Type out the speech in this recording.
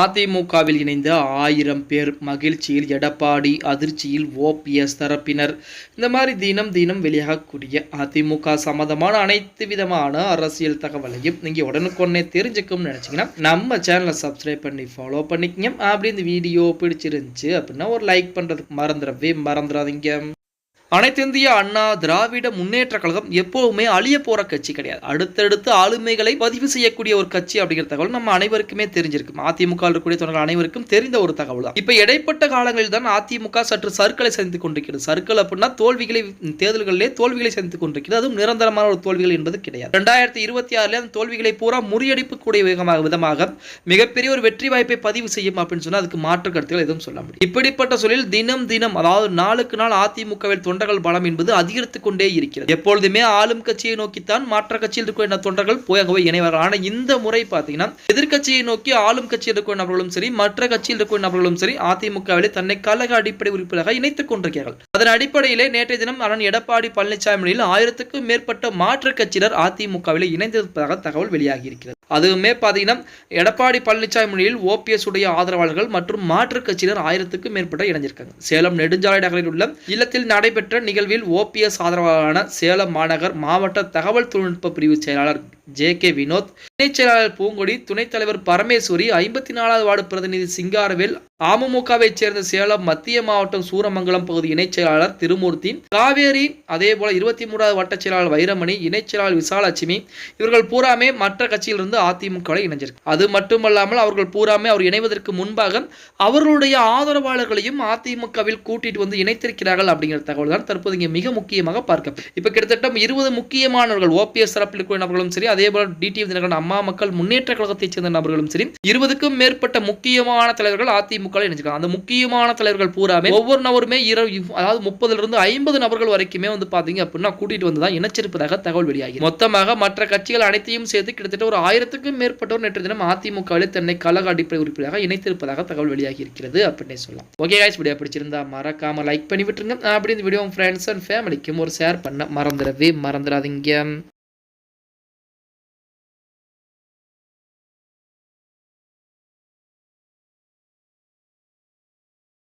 அதிமுகவில் இணைந்த ஆயிரம் பேர் மகிழ்ச்சியில் எடப்பாடி அதிர்ச்சியில் ஓபிஎஸ் தரப்பினர். இந்த மாதிரி தினம் தினம் வெளியாகக்கூடிய அதிமுக சம்மந்தமான அனைத்து விதமான அரசியல் தகவலையும் நீங்கள் உடனுக்குடனே தெரிஞ்சுக்கணும்னு நினச்சிங்கன்னா நம்ம சேனலை சப்ஸ்கிரைப் பண்ணி ஃபாலோ பண்ணிக்கங்க. அப்படி இந்த வீடியோ பிடிச்சிருந்துச்சு அப்படின்னா ஒரு லைக் பண்ணுறதுக்கு மறந்துடவே மறந்துடாதீங்க. அனைத்திந்திய அண்ணா திராவிட முன்னேற்ற கழகம் எப்போவுமே அழிய போற கட்சி கிடையாது. அடுத்தடுத்து ஆளுமைகளை பதிவு செய்யக்கூடிய ஒரு கட்சி அப்படிங்கிற தகவல் நம்ம அனைவருக்குமே தெரிஞ்சிருக்கும் அதிமுக இருக்கக்கூடிய தொண்டர்கள் அனைவருக்கும் தெரிந்த ஒரு தகவல் தான். இப்ப இடைப்பட்ட காலங்களில் தான் அதிமுக சற்று சர்க்களை சந்தித்து கொண்டிருக்கிறது. சர்க்கிள் அப்படின்னா தோல்விகளை தேர்தல்களிலே தோல்விகளை சந்தித்து கொண்டிருக்கிறது. அதுவும் நிரந்தரமான ஒரு தோல்விகள் என்பது கிடையாது. ரெண்டாயிரத்தி இருபத்தி ஆறுல அந்த தோல்விகளை பூரா முறியடிப்புக்கூடிய விதமாக விதமாக மிகப்பெரிய ஒரு வெற்றி வாய்ப்பை பதிவு செய்யும் அப்படின்னு சொன்னா அதுக்கு மாற்று கருத்துக்கள் எதுவும் சொல்ல முடியும் இப்படிப்பட்ட சூழலில் தினம் தினம் அதாவது நாளுக்கு நாள் அதிமுகவில் தொண்டர்கள் பலம் என்பது அதிகரித்து கொண்டே இருக்கிறது. எப்பொழுதுமே ஆளும் கட்சியை நோக்கித்தான் மாற்ற கட்சியில் இருக்கிற தொண்டர்கள் போய் அங்கே போய் இணைவார்கள். ஆனால் இந்த முறை பார்த்தீங்கன்னா எதிர்க்கட்சியை நோக்கி ஆளும் கட்சியில் இருக்கிற நபர்களும் சரி மற்ற கட்சியில் இருக்கிற நபர்களும் சரி அதிமுகவிலே தன்னை கழக அடிப்படை உறுப்பினராக இணைத்துக் கொண்டிருக்கிறார்கள். அதன் அடிப்படையிலே நேற்றைய தினம் அண்ணன் எடப்பாடி பழனிசாமியில் ஆயிரத்துக்கும் மேற்பட்ட மாற்றுக் கட்சியினர் அதிமுகவிலே இணைந்திருப்பதாக தகவல் வெளியாகி இருக்கிறது. அதுவுமே பார்த்தீங்கன்னா எடப்பாடி பழனிசாமி மொழியில் ஓபிஎஸ் உடைய ஆதரவாளர்கள் மற்றும் மாற்றுக் கட்சியினர் ஆயிரத்துக்கும் மேற்பட்ட இணைஞ்சிருக்காங்க. சேலம் நெடுஞ்சாலை நகரில் உள்ள இல்லத்தில் நடைபெற்ற நிகழ்வில் ஓபிஎஸ் ஆதரவாளரான சேலம் மாநகர் மாவட்ட தகவல் தொழில்நுட்ப பிரிவு செயலாளர் ஜே கே வினோத் இணைச் செயலாளர் பூங்கொடி துணைத் தலைவர் பரமேஸ்வரி ஐம்பத்தி நாலாவது வார்டு பிரதிநிதி சிங்காரவேல் அமமுகவைச் சேர்ந்த சேலம் மத்திய மாவட்டம் சூரமங்கலம் பகுதி இணைச் செயலாளர் திருமூர்த்தி காவேரி அதே போல இருபத்தி மூன்றாவது வட்டச் செயலாளர் வைரமணி இணைச் செயலாளர் விசாலட்சுமி இவர்கள் பூராமே மற்ற கட்சியிலிருந்து அதிமுக இணைஞ்சிருக்கு. அது மட்டுமல்லாமல் அவர்கள் பூராமே அவர் இணைவதற்கு முன்பாக அவர்களுடைய ஆதரவாளர்களையும் அதிமுகவில் கூட்டிட்டு வந்து இணைத்திருக்கிறார்கள் அப்படிங்கிற தகவல் தான் தற்போது இங்கே மிக முக்கியமாக பார்க்க. இப்ப கிட்டத்தட்ட இருபது முக்கியமானவர்கள் ஓபிஎஸ் தரப்பில் இருக்கிற நபர்களும் சரி அதே போல டிடிவி தினகரன் அம்மா மக்கள் முன்னேற்ற கழகத்தைச் சேர்ந்த நபர்களும் சரி இருபதுக்கும் மேற்பட்ட முக்கியமான தலைவர்கள் அதிமுக இணைஞ்சிருக்காங்க அந்த முக்கியமான தலைவர்கள் பூராமே ஒவ்வொரு நபருமே இரவு அதாவது முப்பதுல இருந்து ஐம்பது நபர்கள் வரைக்குமே வந்து பாத்தீங்க அப்படின்னா கூட்டிட்டு வந்து தான் இணைச்சிருப்பதாக தகவல் வெளியாகி. மொத்தமாக மற்ற கட்சிகள் அனைத்தையும் சேர்த்து கிட்டத்தட்ட ஒரு ஆயிரத்துக்கும் மேற்பட்டோர் நேற்று தினம் அதிமுகவில் தன்னை கழக அடிப்படை உறுப்பினராக இணைத்திருப்பதாக தகவல் வெளியாகி இருக்கிறது அப்படின்னே சொல்லலாம். ஓகே காய்ஸ் வீடியோ பிடிச்சிருந்தா மறக்காம லைக் பண்ணி விட்டுருங்க. அப்படி இந்த வீடியோ ஃப்ரெண்ட்ஸ் அண்ட் ஃபேமிலிக்கும் ஒரு ஷேர் பண்ண மறந்துடவே மறந்துடாதீங்க.